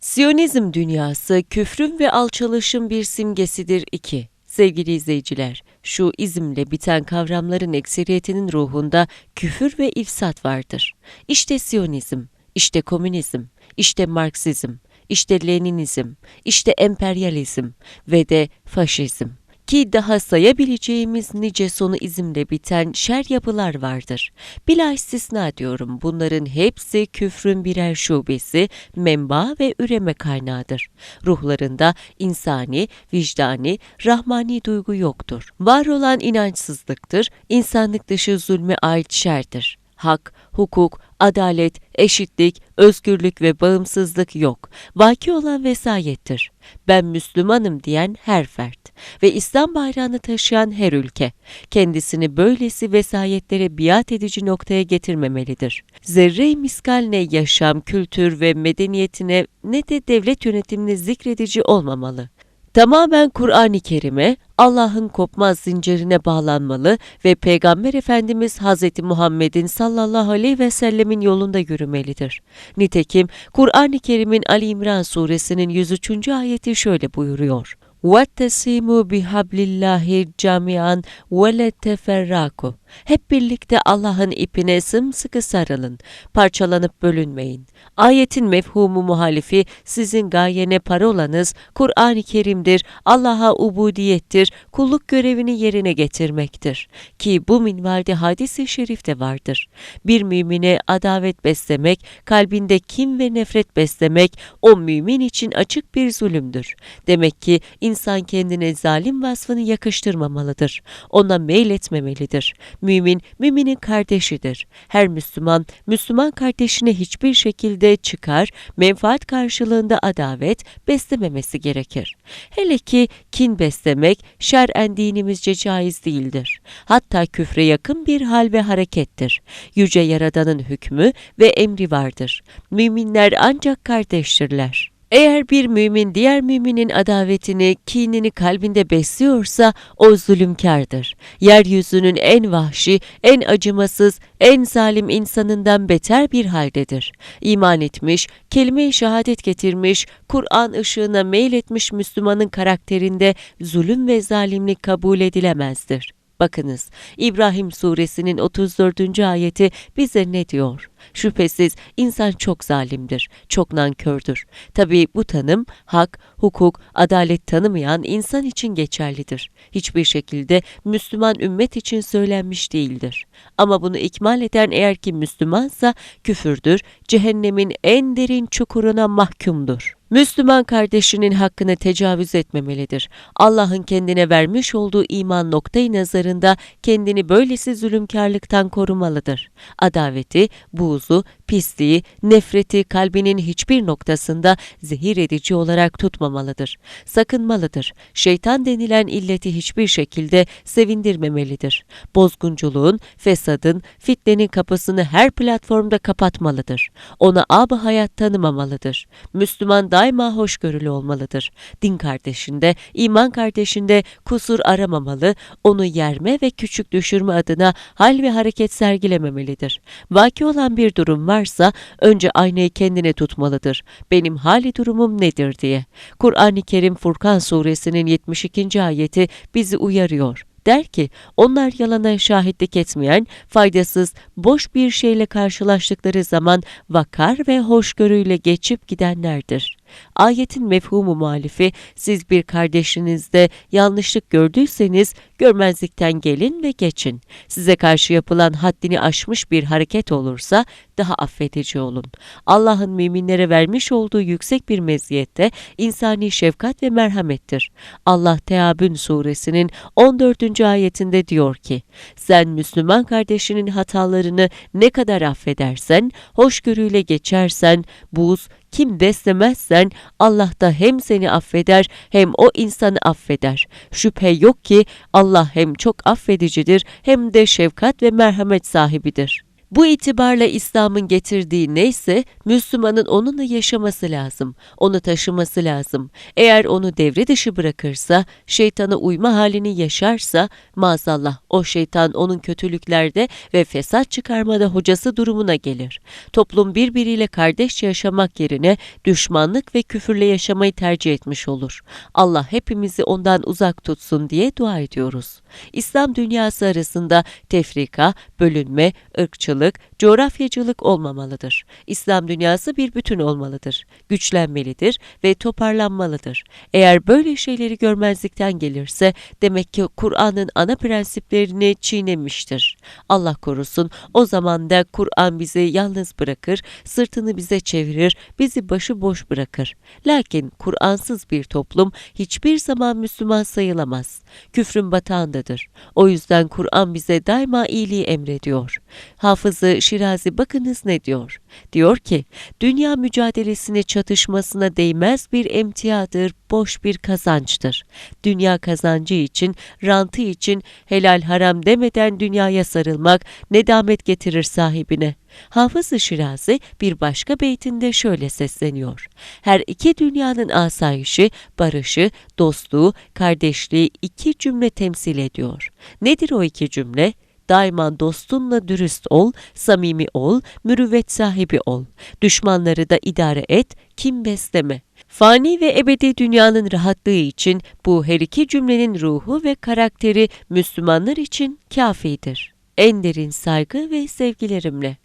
Siyonizm dünyası küfrün ve alçalışın bir simgesidir 2. Sevgili izleyiciler, şu izimle biten kavramların ekseriyetinin ruhunda küfür ve ifsat vardır. İşte Siyonizm, işte komünizm, işte Marksizm, işte Leninizm, işte emperyalizm ve de faşizm. Ki daha sayabileceğimiz nice sonu izimle biten şer yapılar vardır. Bila istisna diyorum bunların hepsi küfrün birer şubesi, menba ve üreme kaynağıdır. Ruhlarında insani, vicdani, rahmani duygu yoktur. Var olan inançsızlıktır, insanlık dışı zulme ait şerdir hak, hukuk, adalet, eşitlik, özgürlük ve bağımsızlık yok. Vaki olan vesayettir. Ben Müslümanım diyen her fert ve İslam bayrağını taşıyan her ülke kendisini böylesi vesayetlere biat edici noktaya getirmemelidir. Zerre-i miskal ne yaşam, kültür ve medeniyetine ne de devlet yönetimine zikredici olmamalı tamamen Kur'an-ı Kerim'e, Allah'ın kopmaz zincirine bağlanmalı ve Peygamber Efendimiz Hz. Muhammed'in sallallahu aleyhi ve sellemin yolunda yürümelidir. Nitekim Kur'an-ı Kerim'in Ali İmran suresinin 103. ayeti şöyle buyuruyor. وَاتَّسِيمُوا بِحَبْلِ اللّٰهِ جَمِيعًا وَلَا تَفَرَّاكُوا Hep birlikte Allah'ın ipine sımsıkı sarılın, parçalanıp bölünmeyin. Ayetin mefhumu muhalifi sizin gayene parolanız Kur'an-ı Kerim'dir, Allah'a ubudiyettir, kulluk görevini yerine getirmektir. Ki bu minvalde hadis-i şerifte vardır. Bir mümine adavet beslemek, kalbinde kim ve nefret beslemek o mümin için açık bir zulümdür. Demek ki insan kendine zalim vasfını yakıştırmamalıdır. Ona meyletmemelidir. Mümin, müminin kardeşidir. Her Müslüman, Müslüman kardeşine hiçbir şekilde çıkar, menfaat karşılığında adavet beslememesi gerekir. Hele ki kin beslemek şer'en dinimizce caiz değildir. Hatta küfre yakın bir hal ve harekettir. Yüce Yaradan'ın hükmü ve emri vardır. Müminler ancak kardeştirler. Eğer bir mümin diğer müminin adavetini, kinini kalbinde besliyorsa o zulümkardır. Yeryüzünün en vahşi, en acımasız, en zalim insanından beter bir haldedir. İman etmiş, kelime-i şehadet getirmiş, Kur'an ışığına meyletmiş Müslümanın karakterinde zulüm ve zalimlik kabul edilemezdir. Bakınız İbrahim suresinin 34. ayeti bize ne diyor? Şüphesiz insan çok zalimdir, çok nankördür. Tabii bu tanım hak, hukuk, adalet tanımayan insan için geçerlidir. Hiçbir şekilde Müslüman ümmet için söylenmiş değildir. Ama bunu ikmal eden eğer ki Müslümansa küfürdür, cehennemin en derin çukuruna mahkumdur. Müslüman kardeşinin hakkını tecavüz etmemelidir. Allah'ın kendine vermiş olduğu iman noktayı nazarında kendini böylesi zulümkarlıktan korumalıdır. Adaveti, buğzu, pisliği, nefreti kalbinin hiçbir noktasında zehir edici olarak tutmamalıdır. Sakınmalıdır. Şeytan denilen illeti hiçbir şekilde sevindirmemelidir. Bozgunculuğun, fesadın, fitnenin kapısını her platformda kapatmalıdır. Ona ab hayat tanımamalıdır. Müslüman daima hoşgörülü olmalıdır. Din kardeşinde, iman kardeşinde kusur aramamalı, onu yerme ve küçük düşürme adına hal ve hareket sergilememelidir. Vaki olan bir durum varsa önce aynayı kendine tutmalıdır. Benim hali durumum nedir diye. Kur'an-ı Kerim Furkan suresinin 72. ayeti bizi uyarıyor. Der ki, onlar yalana şahitlik etmeyen, faydasız, boş bir şeyle karşılaştıkları zaman vakar ve hoşgörüyle geçip gidenlerdir. Ayetin mefhumu muhalifi, siz bir kardeşinizde yanlışlık gördüyseniz görmezlikten gelin ve geçin. Size karşı yapılan haddini aşmış bir hareket olursa daha affedici olun. Allah'ın müminlere vermiş olduğu yüksek bir meziyette insani şefkat ve merhamettir. Allah Teabün suresinin 14. ayetinde diyor ki, sen Müslüman kardeşinin hatalarını ne kadar affedersen, hoşgörüyle geçersen, buz, kim beslemezsen Allah da hem seni affeder hem o insanı affeder. Şüphe yok ki Allah hem çok affedicidir hem de şefkat ve merhamet sahibidir. Bu itibarla İslam'ın getirdiği neyse Müslümanın onunla yaşaması lazım, onu taşıması lazım. Eğer onu devre dışı bırakırsa, şeytana uyma halini yaşarsa maazallah o şeytan onun kötülüklerde ve fesat çıkarmada hocası durumuna gelir. Toplum birbiriyle kardeşçe yaşamak yerine düşmanlık ve küfürle yaşamayı tercih etmiş olur. Allah hepimizi ondan uzak tutsun diye dua ediyoruz. İslam dünyası arasında tefrika, bölünme, ırkçılık, coğrafyacılık olmamalıdır. İslam dünyası bir bütün olmalıdır. Güçlenmelidir ve toparlanmalıdır. Eğer böyle şeyleri görmezlikten gelirse demek ki Kur'an'ın ana prensiplerini çiğnemiştir. Allah korusun o zaman da Kur'an bizi yalnız bırakır, sırtını bize çevirir, bizi başıboş bırakır. Lakin Kur'ansız bir toplum hiçbir zaman Müslüman sayılamaz. Küfrün batağındadır. O yüzden Kur'an bize daima iyiliği emrediyor. Hafızı Şirazi bakınız ne diyor? Diyor ki, dünya mücadelesine çatışmasına değmez bir emtiadır, boş bir kazançtır. Dünya kazancı için, rantı için helal haram demeden dünyaya sarılmak nedamet getirir sahibine. Hafız-ı Şirazi bir başka beytinde şöyle sesleniyor. Her iki dünyanın asayişi, barışı, dostluğu, kardeşliği iki cümle temsil ediyor. Nedir o iki cümle? Daima dostunla dürüst ol, samimi ol, mürüvvet sahibi ol. Düşmanları da idare et, kim besleme. Fani ve ebedi dünyanın rahatlığı için bu her iki cümlenin ruhu ve karakteri Müslümanlar için kafidir. En derin saygı ve sevgilerimle.